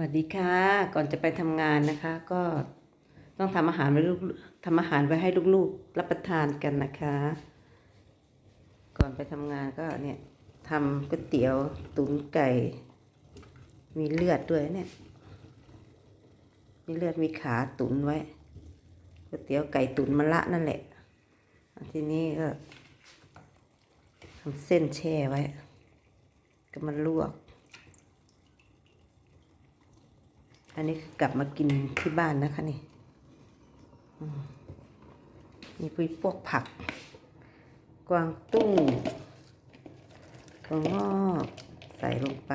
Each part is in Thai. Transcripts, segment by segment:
วัสดีค่ะ ก่อนจะไปทำงานนะคะ ก็ต้องทำอาหารไว้ลูกทำอาหารไว้ให้ลูกๆ รับประทานกันนะคะ ก่อนไปทำงานก็เนี่ยทำก๋วยเตี๋ยวตุ๋นไก่ มีเลือดด้วยเนี่ย มีเลือดมีขาตุ๋นไว้ก๋วยเตี๋ยวไก่ตุ๋นมะละนั่นแหละ ทีนี้ก็ทำเส้นแช่ไว้ ก็มาลวก อันนี้กลับมากินที่บ้านนะคะนี่มีปุยพวกผัก กวางตุ้งถั่วงอกใส่ลงไป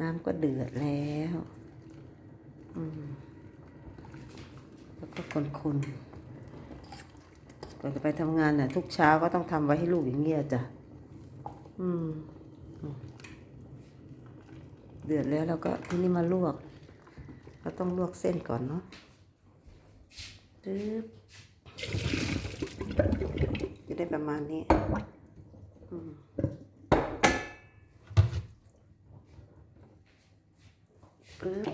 น้ำก็เดือดแล้วแล้วก็คนๆก่อนจะไปทำงานน่ะ ทุกเช้าก็ต้องทำไว้ให้ลูกอย่างเงี้ยจ้ะอืมเดือดแล้วเราก็ที่นี่มาลวก เราต้องลวกเส้นก่อนเนาะตึ๊บจะได้ประมาณนี้มปึ๊บ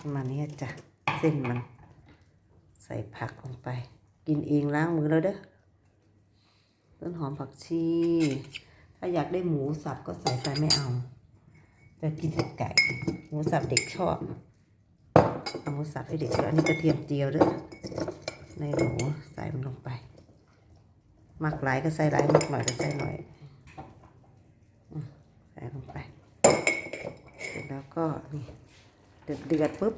ประมาณนี้จ้ะ เส้นมัน ใส่ผักลงไป กินเองล้างมือแล้วเด้อต้นหอมผักชี ถ้าอยากได้หมูสับก็ใส่ไปไม่เอา จะกินแต่ไก่ หมูสับเด็กชอบเอาหมูสับให้เด็กชอบอันนี้กระเทียมเจียวด้วยในหมูใส่มันลงไปมักหลายก็ใส่หลายมักหน่อยก็ใส่หน่อยใส่ลงไปเสร็จแล้วก็นี่เดือดเดือดปุ๊บ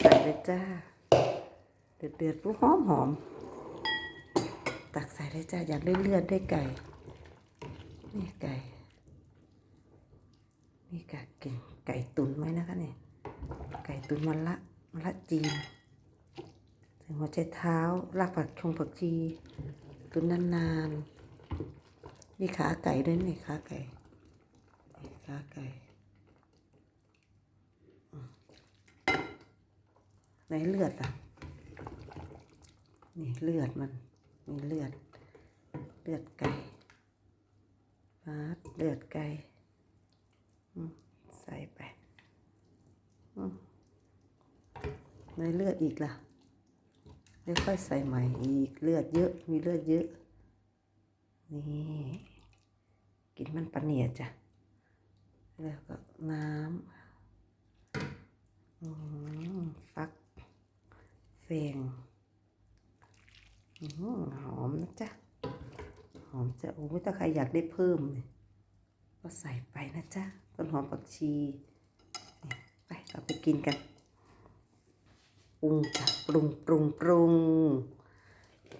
ใส่เลยจ้า เดือดเดือดปุ๊บหอมหอมตักใส่เลยจ้าอยากได้เลือดได้ไก่ นี่ไก่นี่ไก่เก่งไก่ตุ๋นไว้นะคะเนี่ยไก่ตุ๋นมันละมันละจีนใส่หัวใจเท้ารากผักชงผักชีตุ๋นนานๆมีขาไก่ด้วยนี่ขาไก่นี่ขาไก่อืมไหนเลือดอะนี่เลือดมันมีเลือด เลือดไก่ ปาดเลือดไก่ใส่ไปอืมในเลือดอีกล่ะแล้วค่อยใส่ใหม่อีกเลือดเยอะ มีเลือดเยอะ นี่ กินมันปะเนียจ้ะ แล้วก็น้ำฟักเฟงหอหอมนะจ๊ะ หอมจะโอ้ยถ้าใครอยากได้เพิ่มเนี่ยก็ใส่ไปนะจ๊ะต้นหอมผักชีไปเราไปกินกันปรุงจ้ะปรุงปรุงปรุง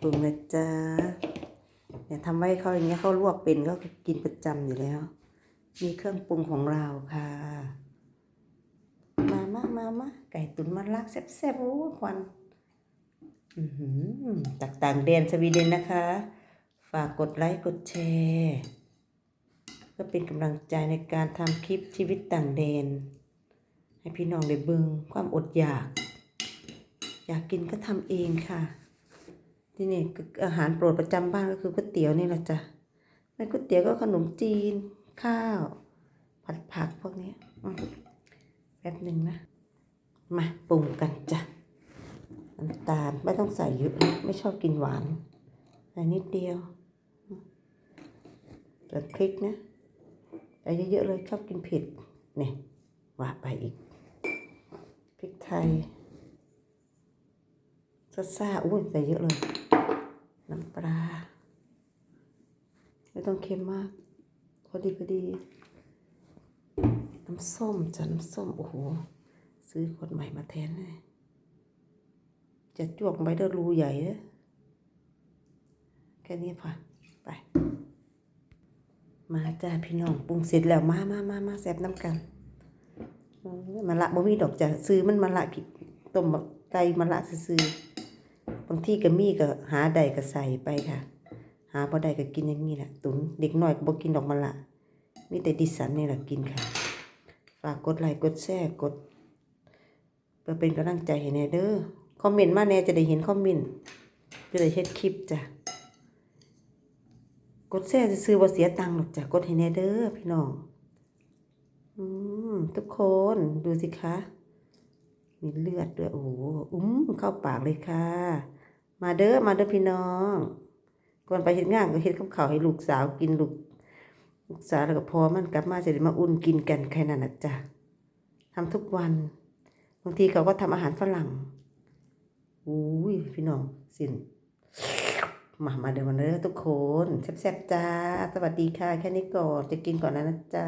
ปรุงนะจ๊ะเนี่ยทำไว้เขาอย่างเงี้ยเขาลวกเป็นก็กินประจำอยู่แล้ว มีเครื่องปรุงของเราค่ะ มามามามาไก่ตุ๋นมันลักแซ่บๆโอ้ควันจากต่างแดนสวีเดนนะคะ ฝากกดไลค์กดแชร์เพื่อเป็นกำลังใจในการทำคลิปชีวิตต่างแดน ให้พี่น้องได้เบิงความอดอยาก อยากกินก็ทำเองค่ะ ที่นี่อาหารโปรดประจำบ้านก็คือก๋วยเตี๋ยวนี่แหละจ้ะไม่ก๋วยเตี๋ยวก็ขนมจีน ข้าว ผัดผักพวกนี้แป๊บหนึ่งนะ มาปรุงกันจ้ะน้ำตาลไม่ต้องใส่เยอะนะไม่ชอบกินหวานใส่นิดเดียว ใส่พริกนะใส่เยอะๆเลยชอบกินผ็ดเนี่ยว่าไปอีกพริกไทยซ่าๆอุ้ยใส่เยอะเลย น้ำปลา ไม่ต้องเค็มมาก พอดีพอดี น้ำส้มจ้ะน้ำส้ม โอ้โห ซื้อคนใหม่มาแทนเลยจะจวกไปเด้อรูใหญ่เด้อแค่นี้พอไป มาจ้าพี่น้องปรุงเสร็จแล้วมามามามาแซ่บน้ำกันมาละบ่มีดอกจ้ะซื้อมันมาละกิต้มไก่มาละซื้อบางที่ก็มีก็หาใดก็ใส่ไปค่ะ หาบ่ไดก็กินอย่างนี้แหละตุนเด็กน้อยก็บ่กินดอกมะละมีแต่ดิสันนี่แหละกินค่ะ ฝากกดไลค์กดแชร์กดเพื่อเป็นกำลังใจให้แน่เด้อคอมเมนต์มาแน่จะได้เห็นคอมเมนต์จะได้เฮ็ดคลิปจ้ะ กดแชร์ซื้อบ่เสียตังค์หรอกจ้ะกดให้แน่เด้อพี่น้อง อืมทุกคนดูสิคะ มีเลือดด้วยโอ้โหอุ้มเข้าปากเลยค่ะ มาเด้อมาเด้อพี่น้องก่อนไปเฮ็ดงานก็เฮ็ดกับข้าวให้ลูกสาวกินลูกลูกสาวแล้วก็พอมันกลับมาจะได้มาอุ่นกินกันแค่นั้นนะจ๊ะทำทุกวันบางทีเขาก็ทำอาหารฝรั่งอุ้ยพี่น้องสิน มามาเดี๋ยวมาเด้อทุกคนแซ่บๆจ้า สวัสดีค่ะ แค่นี้ก่อนจะกินก่อนนะนะจ๊ะ